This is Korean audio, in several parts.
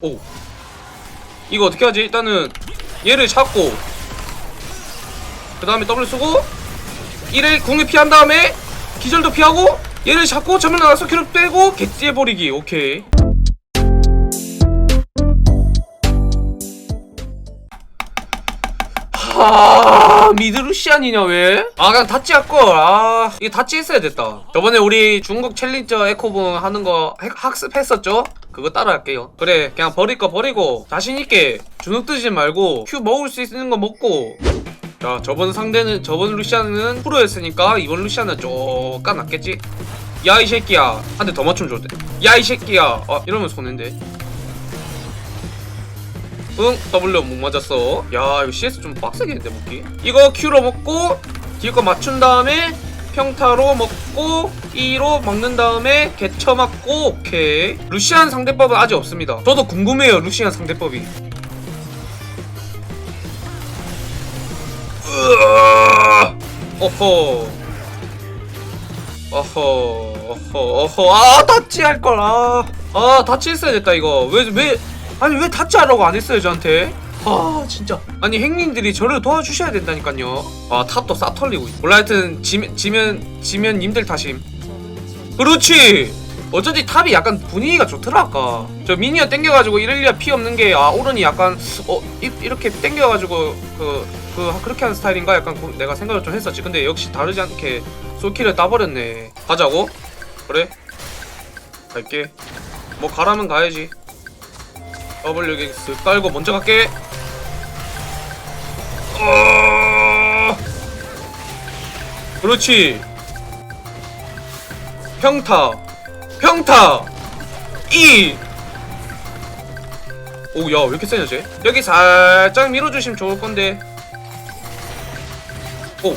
오. 이거 어떻게 하지? 일단은 얘를 잡고 그 다음에 W 쓰고 1에 궁을 피한 다음에 기절도 피하고 얘를 잡고 전면 나가서 큐를 빼고 개찌해버리기. 오케이 하 미드루시안이냐 왜? 아 그냥 다찌 할걸. 아 이게 다찌 했어야 됐다. 저번에 우리 중국 챌린저 에코봉 하는 거 학- 학습했었죠? 그거 따라 할게요. 그래 그냥 버릴 거 버리고 자신있게 주눅 들지 말고 큐 먹을 수 있는 거 먹고. 자 저번 상대는 저번 루시안은 프로였으니까 이번 루시안은 쪼까 낫겠지? 야 이 새끼야. 한 대 더 맞추면 좋대 야이 새끼야. 아 이러면 손해인데 응 W 못 맞았어. 야 이거 CS 좀 빡세겠는데 먹기 이거 Q로 먹고 뒤에 거 맞춘 다음에 평타로 먹고 E로 먹는 다음에 개쳐 맞고 오케이. 루시안 상대법은 아직 없습니다. 저도 궁금해요 루시안 상대법이. 으아! 어허. 어허 어허 어허. 아 다치 할걸. 아, 아 다치 했어야 됐다 이거. 왜왜 아니 왜 하라고 안 했어요 저한테? 아 진짜. 아니 행님들이 저를 도와주셔야 된다니까요. 아 탑도 싹 털리고 몰라 하여튼 지면 지면 지면 님들 탓임 그렇지! 어쩐지 탑이 약간 분위기가 좋더라 아까. 저 미니언 땡겨가지고 이렐리아 피 없는 게 아 오른이 약간 어 이, 이렇게 땡겨가지고 그, 그 그렇게 하는 스타일인가? 약간 고- 내가 생각을 좀 했었지. 근데 역시 다르지 않게 솔킬을 따버렸네. 가자고? 그래? 갈게. 뭐 가라면 가야지 갱스 깔고 먼저 갈게. 어... 그렇지. 평타 평타 이. 오 야 왜 이렇게 세냐 쟤? 여기 살짝 밀어주시면 좋을 건데. 오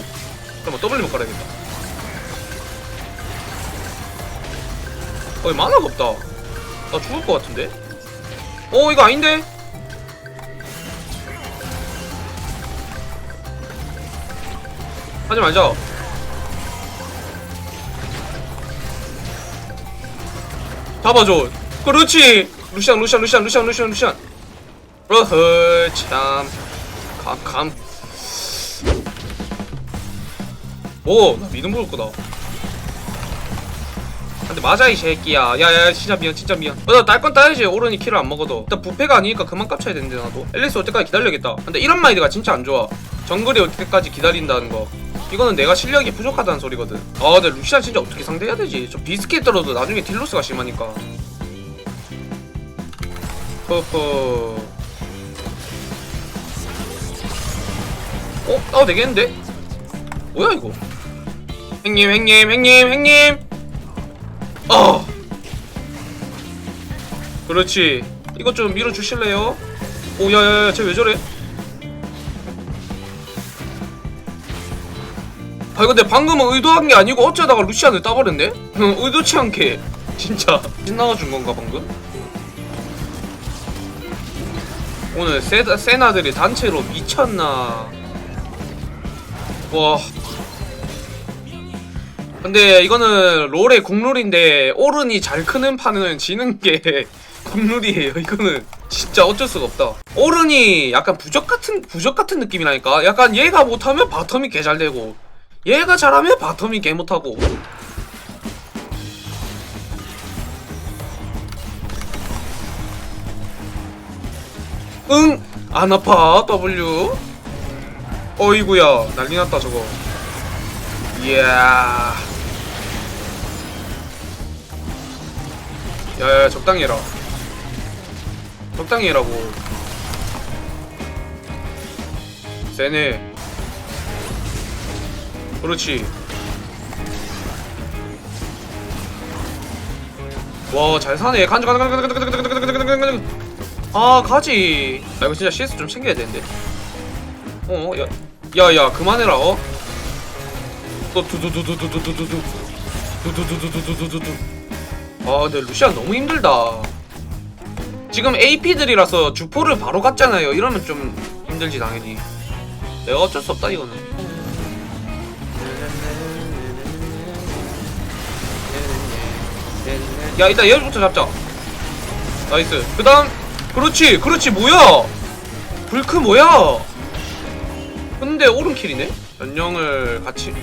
잠깐만 W 못 깔아야겠다. 어이 만화가 없다. 나 죽을 것 같은데 어 이거 아닌데? 하지 말자. 잡아줘. 그렇지. 루시안 루시안 루시안 루시안 루시안 루시안. 어허 참. 감감. 오나 믿음 볼 거다 근데 맞아 이 새끼야. 야야 진짜 미안 진짜 미안. 어, 나딸건 따야지. 오른이 킬을 안 먹어도. 일단 부패가 아니니까 그만 깝쳐야 되는데 나도. 앨리스 올 때까지 기다려야겠다. 근데 이런 마인드가 진짜 안 좋아. 정글이 올 때까지 기다린다는 거. 이거는 내가 실력이 부족하다는 소리거든. 아 근데 루시안 진짜 어떻게 상대해야 되지? 저 비스킷 떨어도 나중에 딜로스가 심하니까. 허허. 어? 나도 되겠는데? 뭐야 이거? 행님 행님 행님 행님 어 그렇지 이것 좀 밀어주실래요? 오 야 야 야 쟤 왜 저래? 아 근데 방금은 의도한 게 아니고 어쩌다가 루시안을 따버렸네? 응, 의도치 않게 진짜 신나와준 건가 방금? 오늘 세, 세나들이 단체로 미쳤나 와 근데 이거는 롤의 국룰인데 오른이 잘 크는 판은 지는 게 국룰이에요. 이거는 진짜 어쩔 수가 없다. 오른이 약간 부적 같은 부적 같은 느낌이라니까. 약간 얘가 못하면 바텀이 개 잘 되고 얘가 잘하면 바텀이 개 못하고. 응! 안 아파 W? 어이구야 난리 났다 저거. 이야 야야 적당히 해라 적당히 해라고 세네 그렇지 와 잘 사네 간주 간주 간주 간주 간주 간주 간주 간주 간주 간주 아 가지 나 이거 진짜 CS 좀 챙겨야 되는데 어 야 야야 그만해라 어 또 두두두두두두두두 두두두두두두두두 아 근데 루시안 너무 힘들다. 지금 AP들이라서 주포를 바로 갔잖아요. 이러면 좀 힘들지 당연히. 내가 어쩔 수 없다 이거는. 야 일단 얘부터 잡자. 나이스. 그 다음 그렇지 그렇지 뭐야? 불크 뭐야? 근데 오른킬이네? 전령을 같이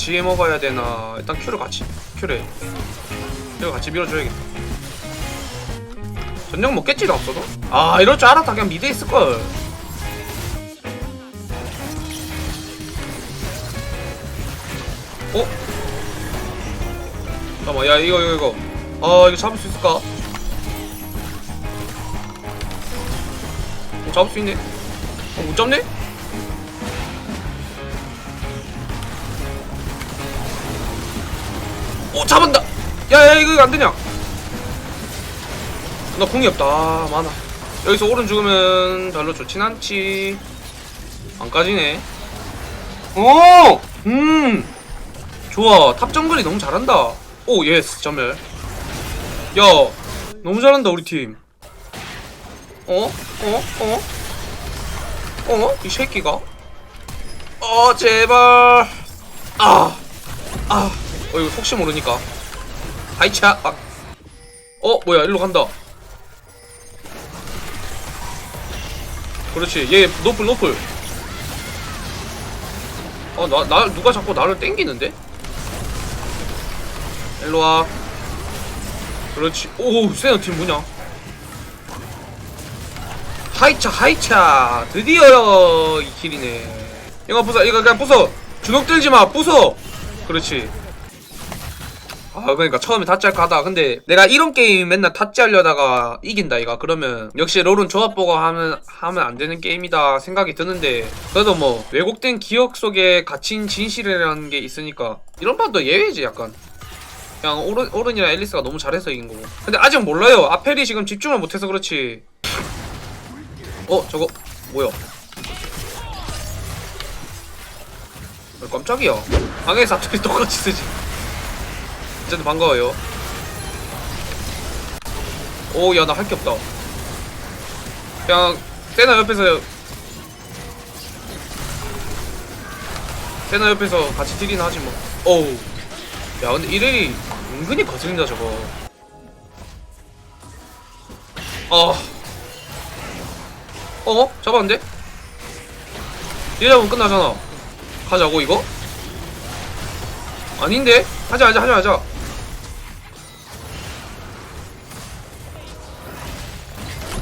같이 해 먹어야 되나? 일단 큐를 같이 큐를. 큐를 같이 밀어줘야겠다. 전령 먹겠지 나 없어도 아 이럴 줄 알았다. 그냥 미드에 있을걸. 어? 잠깐만 야 이거 이거 이거. 아 이거 잡을 수 있을까? 어, 잡을 수 있네. 어, 못 잡네? 오 잡았다 야야 이거 안 되냐 나 궁이 없다 아, 많아 여기서 오른 죽으면 별로 좋진 않지 안 까지네 오! 음 좋아 탑 정글이 너무 잘한다 오 예스 전멸 야 너무 잘한다 우리 팀 어? 어? 어? 어? 이 새끼가? 어 제발 아! 아! 어 이거 혹시 모르니까. 하이차 아. 어 뭐야 일로 간다. 그렇지. 얘 노플 노플. 어나 나 누가 자꾸 나를 땡기는데? 일로와. 그렇지. 오 세너 팀 뭐냐? 하이차 하이차. 드디어 이 킬이네. 이거 부숴 이거 그냥 부숴. 주눅 들지마 부숴. 그렇지 아 그러니까 처음에 타짜할까 하다 근데 내가 이런 게임 맨날 타짜하려다가 이긴다 이가 그러면 역시 롤은 조합 보고 하면 하면 안 되는 게임이다 생각이 드는데 그래도 뭐 왜곡된 기억 속에 갇힌 진실이라는 게 있으니까 이런 판도 예외지 약간. 그냥 오른, 오른이랑 앨리스가 너무 잘해서 이긴 거고. 근데 아직 몰라요. 아펠이 지금 집중을 못해서 그렇지. 어 저거 뭐야? 어, 깜짝이야? 방에 사투리 똑같이 쓰지 어쨌든 반가워요 오 야 나 할 게 없다 그냥 세나 옆에서 세나 옆에서 같이 딜이나 하지 뭐 어우 야 근데 이래이 은근히 거슬린다 저거 어 어? 잡았는데? 얘 잡으면 끝나잖아 가자고 이거? 아닌데? 하자 하자 하자 하자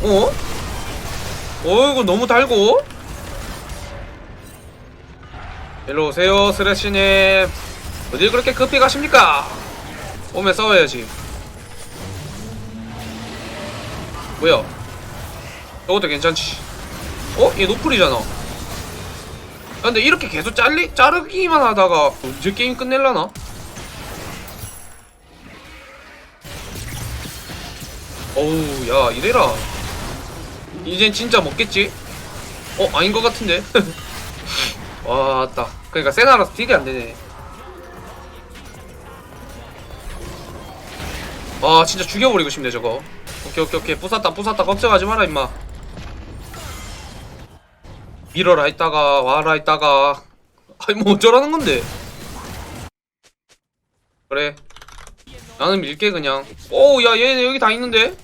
어? 어이구 너무 달고? 일로 오세요 스레시님 어딜 그렇게 급히 가십니까? 오면 싸워야지 뭐야 저것도 괜찮지 어? 얘 노플이잖아 야, 근데 이렇게 계속 잘리, 자르기만 하다가 언제 게임 끝낼라나? 어우 야 이래라 이젠 진짜 먹겠지? 어 아닌 것 같은데? 와 맞다. 그러니까 세나라서 딜이 안 되네. 아 진짜 죽여버리고 싶네 저거. 오케이 오케이 오케이. 부쉈다 부쉈다. 걱정하지 마라 임마. 밀어라 했다가. 와라 했다가. 아니 뭐 어쩌라는 건데? 그래. 나는 밀게 그냥. 오야 얘 여기 다 있는데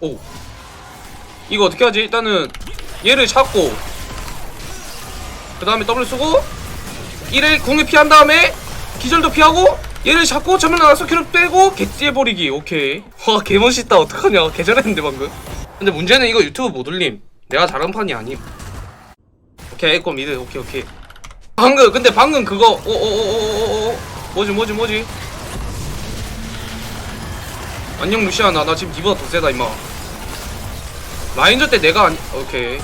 오. 이거 어떻게 하지? 일단은 얘를 잡고 그 다음에 W 쓰고 1에 궁을 피한 다음에 기절도 피하고 얘를 잡고 전면 나가서 큐를 빼고 개찌해버리기. 오케이. 와 개멋있다. 어떡하냐. 개잘했는데 방금. 근데 문제는 이거 유튜브 못 올림 내가 잘한 판이 아님. 오케이 에코 미드. 오케이 오케이. 방금 근데 방금 그거 오오오오오오. 뭐지 뭐지 뭐지 안녕 루시아나. 나 지금 니보다 더 세다 임마. 라인저 때 내가 아니 오케이.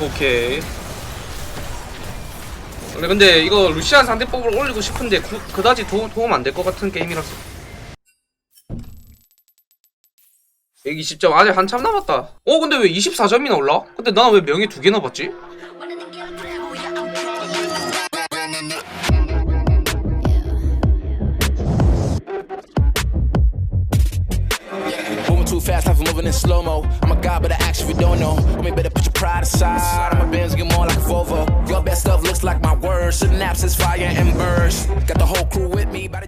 오케이. 근데, 근데 이거 루시안 상대법으로 올리고 싶은데 구, 그다지 도, 도움 안 될 것 같은 게임이라서. 120점. 아직 한참 남았다. 어 근데 왜 24점이나 올라? 근데 나왜 명예 두 개나 받지? Slow mo. I'm a god, but I actually don't know. Homie, better put your pride aside. I'm a Benz, get more like a Volvo. Your best stuff looks like my words. Synapses, fire and burst. Got the whole crew with me. By the